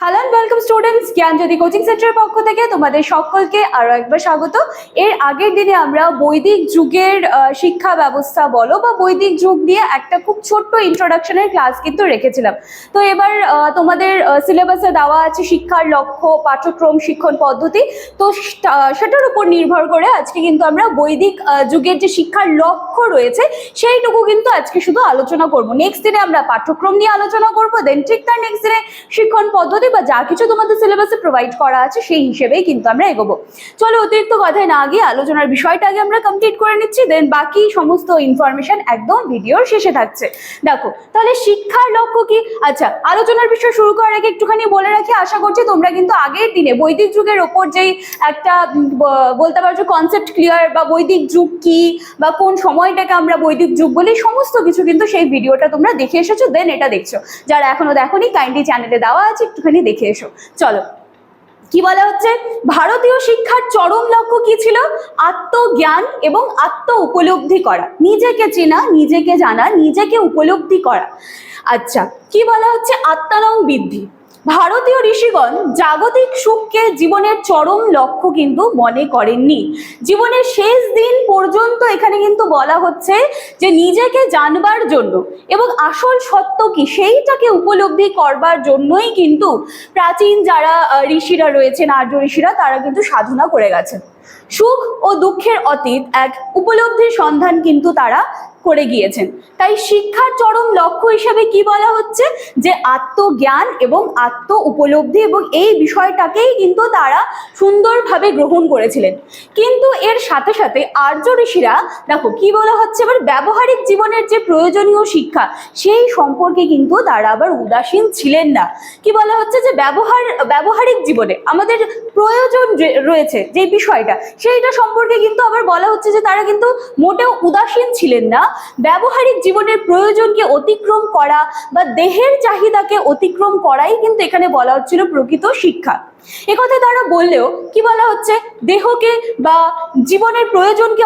Hello and welcome students Gyanjyoti coaching সেন্টারের পক্ষ থেকে তোমাদের সকলকে আরও একবার স্বাগত। এর আগের দিনে আমরা বৈদিক যুগের শিক্ষা ব্যবস্থা বলো বা বৈদিক যুগ নিয়ে একটা খুব ছোট্ট ইন্ট্রোডাকশনের ক্লাস কিন্তু রেখেছিলাম। তো এবার তোমাদের সিলেবাসে দেওয়া আছে শিক্ষার লক্ষ্য, পাঠ্যক্রম, শিক্ষণ পদ্ধতি। তো সেটার উপর নির্ভর করে আজকে কিন্তু আমরা বৈদিক যুগের যে শিক্ষার লক্ষ্য রয়েছে, সেইটুকু কিন্তু আজকে শুধু আলোচনা করব। নেক্সট দিনে আমরা পাঠ্যক্রম নিয়ে আলোচনা করব দেন ঠিক তার নেক্সট দিনে শিক্ষণ পদ্ধতি বা যা কিছু তোমাদের সিলেবাসে প্রোভাইড করা আছে, সেই হিসেবেই কিন্তু আমরা এগোবো। চলো, অতিরিক্ত কথায় না গিয়ে আলোচনার বিষয়টা আগে আমরা কমপ্লিট করে নিচ্ছি দেন বাকি সমস্ত ইনফরমেশন একদম ভিডিওর শেষে থাকছে। দেখো, তাহলে শিক্ষার লক্ষ্য কি? আচ্ছা আলোচনার বিষয় শুরু করার আগে একটুখানি বলে রাখি, আশা করছি তোমরা কিন্তু আগের দিনে বৈদিক যুগের ওপর যেই একটা বলতে পারছ কনসেপ্ট ক্লিয়ার বা বৈদিক যুগ কি বা কোন সময়টাকে আমরা বৈদিক যুগ বলি, সমস্ত কিছু কিন্তু সেই ভিডিওটা তোমরা দেখে এসেছ দেন এটা দেখছ। যারা এখনও দেখো দেখোনি কাইন্ডলি চ্যানেলে দেওয়া আছে, একটুখানি দেখে এসো। চলো, কি বলা হচ্ছে? ভারতীয় শিক্ষার চরম লক্ষ্য কি ছিল? আত্মজ্ঞান এবং আত্ম উপলব্ধি করা। নিজেকে চেনা, নিজেকে জানা, নিজেকে উপলব্ধি করা। আচ্ছা কি বলা হচ্ছে? আত্মানং বৃদ্ধি। ভারতীয় ঋষিগণ জাগতিক সুখকে জীবনের চরম লক্ষ্য কিন্তু মনে করেননি। জীবনের শেষ দিন পর্যন্ত এখানে কিন্তু বলা হচ্ছে যে নিজেকে জানবার জন্য এবং আসল সত্য কি সেইটাকে উপলব্ধি করবার জন্যই কিন্তু প্রাচীন যারা ঋষিরা রয়েছেন, আর্য ঋষিরা, তারা কিন্তু সাধনা করে গেছেন। সুখ ও দুঃখের অতীত এক উপলব্ধির সন্ধান কিন্তু তারা করে গিয়েছেন। তাই শিক্ষার চরম লক্ষ্য হিসেবে কি বলা হচ্ছে? যে আত্মজ্ঞান এবং আত্ম উপলব্ধি এবং এই বিষয়টাকেই কিন্তু তারা সুন্দরভাবে গ্রহণ করেছিলেন। কিন্তু এর সাথে সাথে আর্য ঋষিরা, দেখো কি বলা হচ্ছে? এবার ব্যবহারিক জীবনের যে প্রয়োজনীয় শিক্ষা, সেই সম্পর্কে কিন্তু তারা আবার উদাসীন ছিলেন না। কি বলা হচ্ছে? যে ব্যবহার, ব্যবহারিক জীবনে আমাদের প্রয়োজন রয়েছে যে বিষয়টা, সেইটা সম্পর্কে কিন্তু আবার বলা হচ্ছে যে তারা কিন্তু মোটেও উদাসীন ছিলেন না। ব্যবহারিক জীবনের প্রয়োজনকে অতিক্রম করা বা দেহের চাহিদাকে অতিক্রম করাই কিন্তু এখানে বলা হচ্ছিল প্রকৃত শিক্ষা। একথা তারা বললেও কি বলা হচ্ছে? দেহকে বা জীবনের প্রয়োজনকে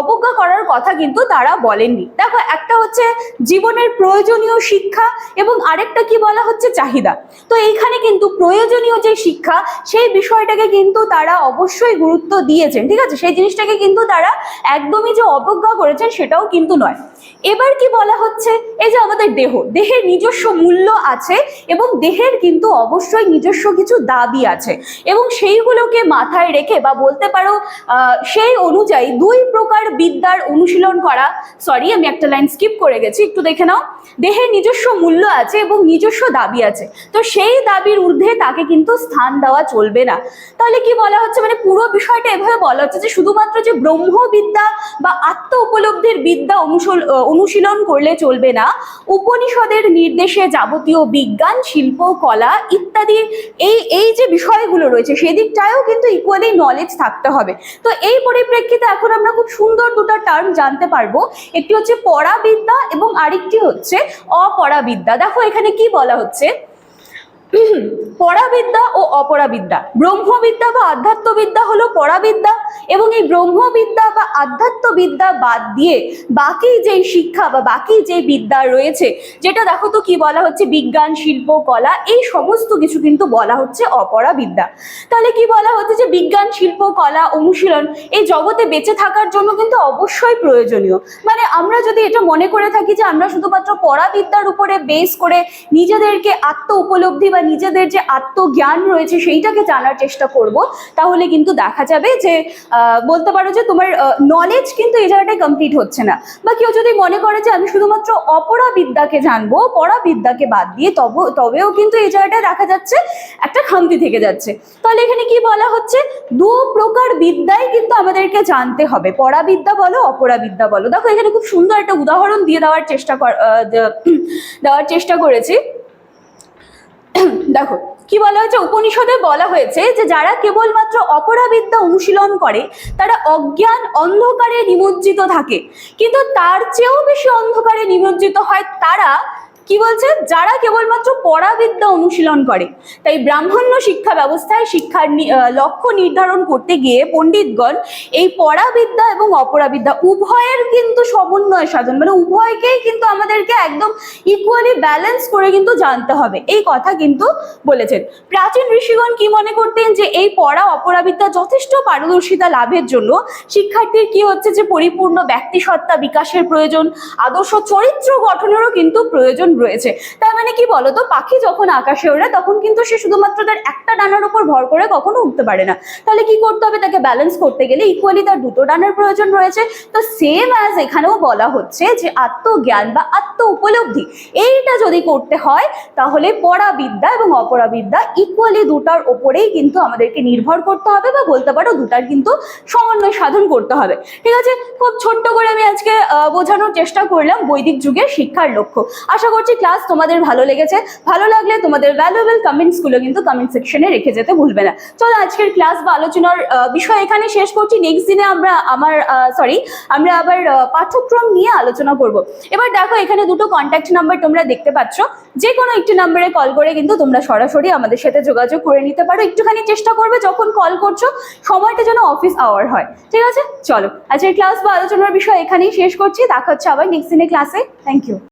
অবজ্ঞা করার কথা কিন্তু তারা বলেননি। দেখো, একটা হচ্ছে জীবনের প্রয়োজনীয় শিক্ষা এবং আরেকটা কি বলা হচ্ছে? চাহিদা। তো এইখানে কিন্তু প্রয়োজনীয় যে শিক্ষা, সেই বিষয়টাকে কিন্তু তারা অবশ্যই গুরুত্ব দিয়েছেন, ঠিক আছে? সেই জিনিসটাকে কিন্তু তারা একদমই যে অবজ্ঞা করেছেন সেটাও কিন্তু নয়। এবার কি বলা হচ্ছে? এই যে আমাদের দেহ, দেহের নিজস্ব মূল্য আছে এবং দেহের কিন্তু অবশ্যই নিজস্ব কিছু দাবি আছে এবং সেইগুলোকে মাথায় রেখে বা বলতে পারো সেই অনুযায়ী দুই প্রকার বিদ্যার অনুশীলন করা সরি আমি একটা লাইন স্কিপ করে গেছি, একটু দেখে নাও। দেহের নিজস্ব মূল্য আছে এবং নিজস্ব দাবি আছে। তো সেই দাবির ঊর্ধ্বে তাকে কিন্তু স্থান দেওয়া চলবে না। তাহলে কি বলা হচ্ছে? মানে পুরো বিষয়টা এভাবে বলা হচ্ছে যে শুধুমাত্র যে ব্রহ্মবিদ্যা বা আত্ম উপলব্ধির বিদ্যা আহ, অনুশীলন করলে চলবে না। উপনিষদের নির্দেশে যাবতীয় বিজ্ঞান শিল্প কলা ইত্যাদির এই এই যে বিষয়গুলো রয়েছে সেদিকটায়ও কিন্তু ইকুয়ালি নলেজ থাকতে হবে। তো এই পরিপ্রেক্ষিতে এখন আমরা খুব সুন্দর দুটো টার্ম জানতে পারব। একটি হচ্ছে পরাবিদ্যা এবং আরেকটি হচ্ছে অপরাবিদ্যা। দেখো এখানে কি বলা হচ্ছে? পরাবিদ্যা ও অপরাবিদ্যা। ব্রহ্মবিদ্যা বা আধ্যাত্মবিদ্যা হলো পরাবিদ্যা এবং এই ব্রহ্মবিদ্যা বা আধ্যাত্মবিদ্যা বাদ দিয়ে বাকি যেই শিক্ষা বা বাকি যে বিদ্যা রয়েছে, যেটা দেখো তো কি বলা হচ্ছে? বিজ্ঞান, শিল্প, কলা, এই সমস্ত কিছু কিন্তু বলা হচ্ছে অপরাবিদ্যা। তাহলে কি বলা হচ্ছে যে বিজ্ঞান, শিল্প, কলা, অনুশীলন এই জগতে বেঁচে থাকার জন্য কিন্তু অবশ্যই প্রয়োজনীয়। মানে আমরা যদি এটা মনে করে থাকি যে আমরা শুধুমাত্র পরাবিদ্যার উপরে বেস করে নিজেদেরকে আত্ম উপলব্ধি বা নিজেদের যে আত্মজ্ঞান রয়েছে সেইটাকে জানার চেষ্টা করব। তাহলে কিন্তু দেখা যাবে যে বলতে পারো যে তোমার নলেজ কিন্তু এই জায়গাটায় কমপ্লিট হচ্ছে না। বা কেউ যদি মনে করে যে আমি শুধুমাত্র অপরাবিদ্যাকে জানব, পরাবিদ্যাকে বাদ দিয়ে তবে, তবেও কিন্তু এই জায়গাটায় দেখা যাচ্ছে একটা খামতি থেকে যাচ্ছে। তাহলে এখানে কি বলা হচ্ছে? দু প্রকার বিদ্যাই কিন্তু আমাদেরকে জানতে হবে। পরাবিদ্যা বলো, অপরাবিদ্যা বলো। দেখো এখানে খুব সুন্দর একটা উদাহরণ দিয়ে দেওয়ার চেষ্টা দেওয়ার চেষ্টা করেছি। দেখো, কি বলা হয়েছে? উপনিষদে বলা হয়েছে যে যারা কেবলমাত্র অপরাবিদ্যা অনুশীলন করে, তারা অজ্ঞান অন্ধকারে নিমজ্জিত থাকে। কিন্তু তার চেয়েও বেশি অন্ধকারে নিমজ্জিত হয় তারা কি বলছে? যারা কেবলমাত্র পড়াবিদ্যা অনুশীলন করে, তাই ব্রাহ্মণ্য শিক্ষা ব্যবস্থায় শিক্ষার লক্ষ্য নির্ধারণ করতে গিয়ে পণ্ডিতগণ এই পড়াবিদ্যা এবং অপরাবিদ্যা উভয়ের কিন্তু সমন্বয় সাধন মানে উভয়কেই কিন্তু আমাদেরকে একদম ইকুয়ালি ব্যালেন্স করে কিন্তু জানতে হবে। এই কথা কিন্তু বলেছেন। প্রাচীন ঋষিগণ কি মনে করতেন যে এই পড়া অপরাবিদ্যা যথেষ্ট পারদর্শিতা লাভের জন্য? শিক্ষার্থীর কি হচ্ছে যে পরিপূর্ণ ব্যক্তিসত্তা বিকাশের প্রয়োজন? আদর্শ চরিত্র গঠনেরও কিন্তু প্রয়োজন রয়েছে। তার মানে কি বলতো? পাখি যখন আকাশে ওড়ে, তখন কিন্তু সে শুধুমাত্র তার একটা ডানার উপর ভর করে কখনো উঠতে পারে না। তাহলে কি করতে হবে? তাকে ব্যালেন্স করতে গেলে ইকুয়ালি তার দুটো ডানার প্রয়োজন রয়েছে। তো সেম অ্যাজ এখানেও বলা হচ্ছে যে আত্মজ্ঞান বা আত্ম উপলব্ধি, এইটা যদি করতে হয়, তাহলে পড়াবিদ্যা এবং অপরাবিদ্যা ইকুয়ালি দুটার ওপরেই কিন্তু আমাদেরকে নির্ভর করতে হবে বা বলতে পারো দুটার কিন্তু সমন্বয় সাধন করতে হবে। ঠিক আছে? খুব ছোট্ট করে আমি আজকে বোঝানোর চেষ্টা করলাম বৈদিক যুগের শিক্ষার লক্ষ্য। আশা করছি ক্লাস তোমাদের ভালো লেগেছে। ভালো লাগলে তোমাদের ভ্যালুয়েবল কমেন্টসগুলো কিন্তু কমেন্ট সেকশনে রেখে যেতে ভুলবে না। চলো আজকের ক্লাস বা আলোচনার বিষয় এখানে শেষ করছি। নেক্সট দিনে আমরা আমার সরি আমরা আবার পাঠ্যক্রম নিয়ে আলোচনা করব। এবার দেখো, এখানে দুটো কন্ট্যাক্ট নাম্বার তোমরা দেখতে পাচ্ছ। যে কোনো একটি নাম্বারে কল করে কিন্তু তোমরা সরাসরি আমাদের সাথে যোগাযোগ করে নিতে পারো। একটুখানি চেষ্টা করবে যখন কল করছ, সময়টা যেন অফিস আওয়ার হয়। ঠিক আছে? চলো, আজকের ক্লাস বা আলোচনার বিষয় এখানেই শেষ করছি। দেখা হচ্ছে আবার নেক্সট দিনে ক্লাসে থ্যাংক ইউ